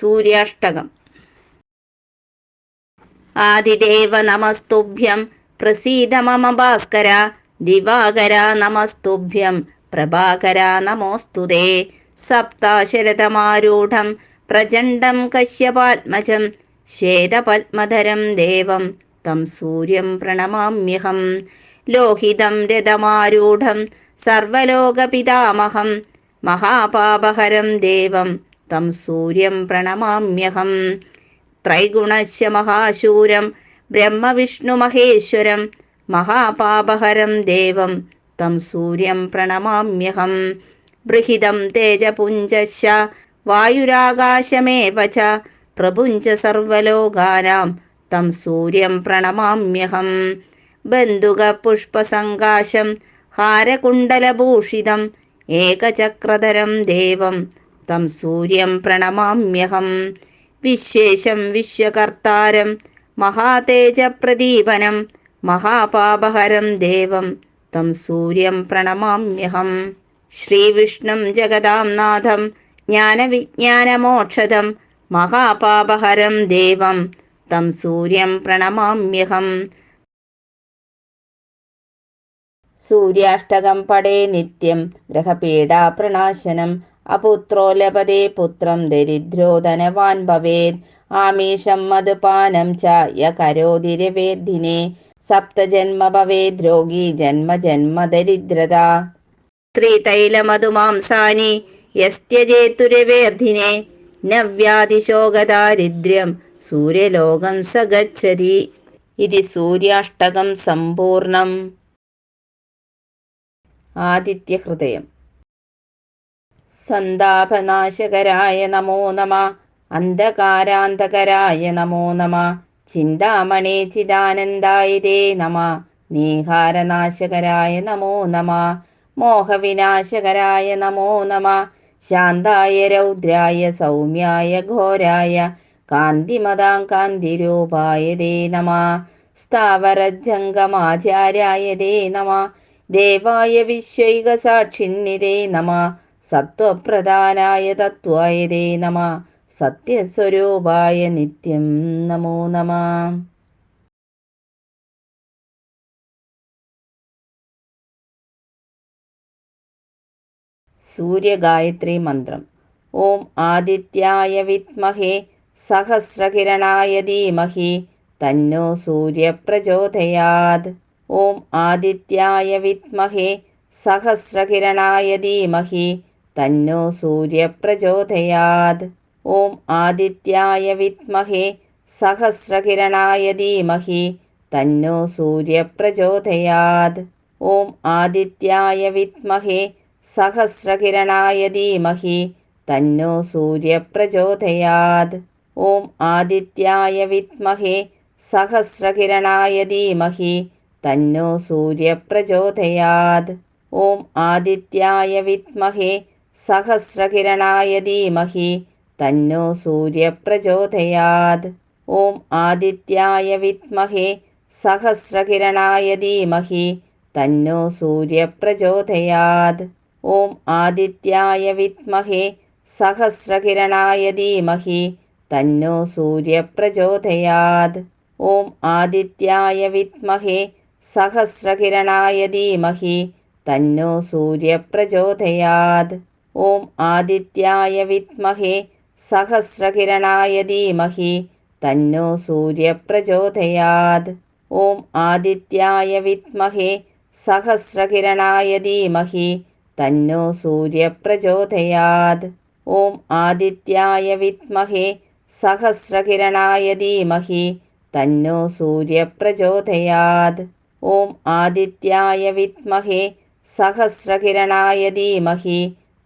സൂര്യാഷ്ടകം. ആദിദേവ നമസ്തുഭ്യം. പ്രസീദ മമ ഭാസ്കര. ദിവാകര നമസ്തുഭ്യം. പ്രഭാകര നമോസ്തുതേ സപ്താശരതമാരൂഢം പ്രചണ്ഡം കശ്യപാത്മജം. ശ്വേതപത്മധരം ദേവം. തം സൂര്യം പ്രണമാമ്യഹം. ലോഹിതം രഥമാരൂഢം. സർവലോകപിതാമഹം. മഹാപാപഹരം ദേവം. തം സൂര്യം പ്രണമാമ്യഹം. ത്രൈഗുണശ്യ മഹാശൂരം ബ്രഹ്മവിഷ്ണുമഹേശ്വരം മഹാപാപഹരം ദേവം തം സൂര്യം പ്രണമാമ്യഹം. ബൃഹിതം തേജപുഞ്ചശ്ച വായുരാകാശമേവ ച പ്രപുഞ്ച സർവലോകാനാം തം സൂര്യം പ്രണമാമ്യഹം. ബന്ധുകപുഷ്പസങ്കാശം ഹാരകുണ്ടലഭൂഷിതം ഏകചക്രധരം ദേവം തം സൂര്യം പ്രണമാമ്യഹം. വിശേഷം വിശ്വകർത്താരം മഹാതേജപ്രദീപനം മഹാപാപഹരം ദേവം തം സൂര്യം പ്രണമാമ്യഹം. ശ്രീവിഷ്ണും ജഗതാം നാഥം ജ്ഞാനവിജ്ഞാനമോക്ഷദം മഹാപാപഹരം ദേവം തം സൂര്യം പ്രണമാമ്യഹം. സൂര്യാഷ്ടകം പടേ നിത്യം ഗ്രഹപീഡാപ്രണാശനം അപുത്രോ ലഭതേ പുത്രം ദരിദ്രോ ധനവാൻ ഭവേത്. ആമീഷം മധുപാനം ച യ കരോതിരവേദ്ധിനെ സപ്തജന്മ ഭവേത് രോഗി ജന്മ ജന്മ ദരിദ്രത. സ്ത്രീതൈലമധുമാംസാനി യസ്ത്യജേതുരവേർധിനെ. നവ്യാതിശോകദാരിദ്ര്യം സൂര്യലോകം സ ഗച്ഛതി ഇതി സൂര്യാഷ്ടകം സമ്പൂർണം. ആദിത്യഹൃദയം. സന്താപനാശകരായ നമോ നമ. അന്ധകാരാന്തകരായ നമോ നമ. ചിന്താമണി ചിദാനന്ദായതേ നമ. നീഹാരനാശകരായ നമോ നമ. മോഹവിനാശകരായ നമോ നമ. ശാന്തായ രൗദ്രായ സൗമ്യായ ഘോരായ കാന്തിമതാം കാന്തിരൂപായ ദേ നമ. സ്ഥാവരജംഗമാചാര്യായ ദേ നമ. ദേവായ വിശ്വൈകസാക്ഷിന്നിതേ നമ. സത്വപ്രധാനായ തത്വായ ദേ നമ. സത്യസ്വരൂപായ നിത്യം നമോ നമ. സൂര്യഗായത്രി മന്ത്രം. ഓം ആദിത്യായ വിത്മഹേ സഹസ്രകിരണായ ധീമഹി തന്നോ സൂര്യപ്രചോദയാത്. ഓം ആദിത്യായ വിത്മഹേ സഹസ്രകിരണായ ധീമഹി തന്നോ സൂര്യപ്രചോദയാത്. ഓം ആദിത്യായ വിദ്മഹേ സഹസ്രകിരണായ ധീമഹി തന്നോ സൂര്യപ്രചോദയാത്. ഓം ആദിത്യായ വിദ്മഹേ സഹസ്രകിരണായ ധീമഹി തന്നോ സൂര്യപ്രചോദയാത്. ഓം ആദിത്യായ വിദ്മഹേ സഹസ്രകിരണായ ധീമഹി തന്നോ സൂര്യപ്രചോദയാത്. ഓം ആദിത്യായ വിദ്മഹേ സഹസ്രകിരണായ ധീമഹി തന്നോ സൂര്യപ്രചോദയാത്. ഓം ആദിത്യായ വിത്മഹേ സഹസ്രകിരണായ ധീമഹി തന്നോ സൂര്യപ്രചോദയാത്. ഓം ആദിത്യായ വിത്മഹേ സഹസ്രകിരണായ ധീമഹി തന്നോ സൂര്യപ്രചോദയാത്. ഓം ആദിത്യായ വിത്മഹേ സഹസ്രകിരണായ ധീമഹി തന്നോ സൂര്യപ്രചോദയാത്. ഓം ആദിത്യായ വിത്മഹേ സഹസ്രകിരണായ ധീമഹി തന്നോ സൂര്യപ്രചോദയാത്. ഓം ആദിത്യായ വിത്മഹേ സഹസ്രകിരണായ ധീമഹി തന്നോ സൂര്യപ്രചോദയാത്. ഓം ആദിത്യായ വിത്മഹേ സഹസ്രകിരണായ ധീമഹി തന്നോ സൂര്യപ്രചോദയാത്. ഓം ആദിത്യായ വിത്മഹേ സഹസ്രകിരണായ ധീമഹി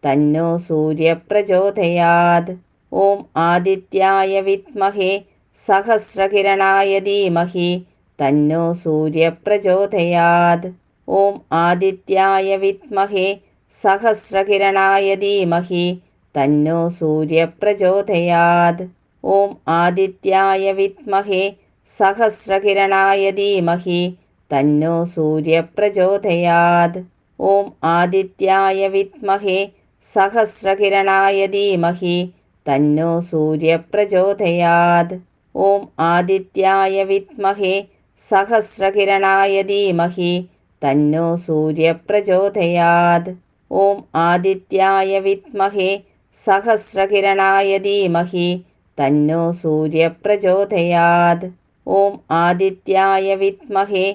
തന്നോ സൂര്യപ്രചോദയാത്. ഓം ആദിത്യായ വിദ്മഹേ സഹസ്രകിരണായ ധീമഹി തന്നോ സൂര്യപ്രചോദയാത്. ഓം ആദിത്യായ വിദ്മഹേ സഹസ്രകിരണായ ധീമഹി തന്നോ സൂര്യപ്രചോദയാത്. ഓം ആദിത്യായ വിദ്മഹേ സഹസ്രകിരണായ ധീമഹി തന്നോ സൂര്യപ്രചോദയാത്. ഓം ആദിത്യായ വിദ്മഹേ സഹസ്രകിരണായ ധീമഹി തന്നോ സൂര്യപ്രചോദയാത്. ഓം ആദിത്യായ വിദ്മഹേ സഹസ്രകിരണായ ധീമഹി തന്നോ സൂര്യപ്രചോദയാത്. ഓം ആദിത്യായ വിദ്മഹേ സഹസ്രകിരണായ ധീമഹി തന്നോ സൂര്യപ്രചോദയാത്. ഓം ആദിത്യായ വിദ്മഹേ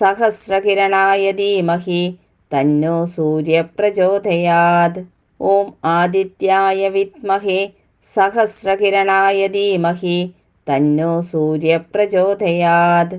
സഹസ്രകിരണായ ധീമഹി തന്നോ സൂര്യപ്രചോദയാത്. ഓം ആദിത്യായ വിത്മഹേ സഹസ്രകിരണായ ധീമഹി തന്നോ സൂര്യപ്രചോദയാത്.